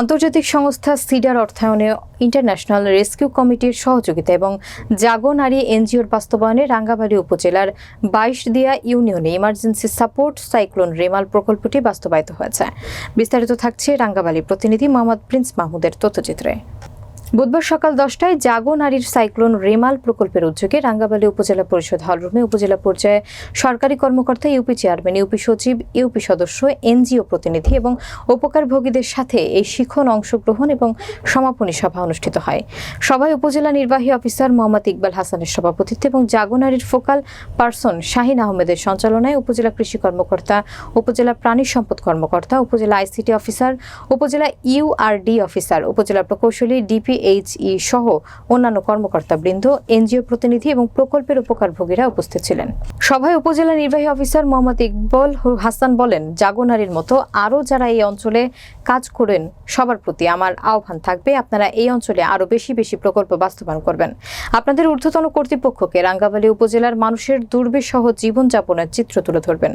আন্তর্জাতিক সংস্থা সিডার অর্থায়নে ইন্টারন্যাশনাল রেস্কিউ কমিটির সহযোগিতা এবং জাগো নারী এনজিওর বাস্তবায়নে রাঙ্গাবাড়ি উপজেলার বাইশ দিয়া ইউনিয়নে ইমার্জেন্সি সাপোর্ট সাইক্লোন রেমাল প্রকল্পটি বাস্তবায়িত হয়েছে। বিস্তারিত থাকছে রাঙ্গাবালি প্রতিনিধি মোহাম্মদ প্রিন্স মাহমুদের তথ্যচিত্রে। বুধবার সকাল দশটায় জাগো নারীর সাইক্লোন রেমাল প্রকল্পের উদ্যোগে রাঙ্গাবালী উপজেলা পরিষদ হলরুমে উপজেলা পর্যায়ে সরকারি কর্মকর্তা ইউপি চেয়ারম্যান, ইউপি সচিব, ইউপি সদস্য, এনজিও প্রতিনিধি এবং উপকারভোগীদের সাথে এই শিখন অংশগ্রহণ এবং সমাপনী সভা অনুষ্ঠিত হয়। সভায় উপজেলা নির্বাহী অফিসার মোহাম্মদ ইকবাল হাসানের সভাপতিত্বে এবং জাগো নারীর ফোকাল পার্সন শাহিন আহমেদের সঞ্চালনায় উপজেলা কৃষি কর্মকর্তা, উপজেলা প্রাণী সম্পদ কর্মকর্তা, উপজেলা আইসিটি অফিসার, উপজেলা ইউআরডি অফিসার, উপজেলা প্রকৌশলী ডিপিএইচই সহ অন্যান্য কর্মকর্তা বৃন্দ এনজিও প্রতিনিধি এবং প্রকল্পের উপকারভোগীরা উপস্থিত ছিলেন। সভায় উপজেলা নির্বাহী অফিসার মোহাম্মদ ইকবল হাসান বলেন জাগোনারির মতো আরও যারা এই অঞ্চলে কাজ করেন, সবার প্রতি আমার আহ্বান থাকবে, আপনারা এই অঞ্চলে আরও বেশি বেশি প্রকল্প বাস্তবায়ন করবেন। আপনাদের ঊর্ধ্বতন কর্তৃপক্ষকে রাঙ্গাবালী উপজেলার মানুষের দুর্বিষহ জীবনযাপনের চিত্র তুলে ধরবেন।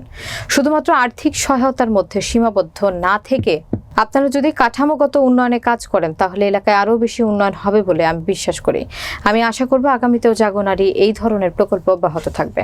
শুধুমাত্র আর্থিক সহায়তার মধ্যে সীমাবদ্ধ না থেকে আপনারা যদি কাঠামোগত উন্নয়নে কাজ করেন, তাহলে এলাকায় আরও বেশি উন্নয়ন হবে বলে আমি বিশ্বাস করি। আমি আশা করব আগামীতেও জাগোনারি এই ধরনের প্রকল্প অব্যাহত থাকবে।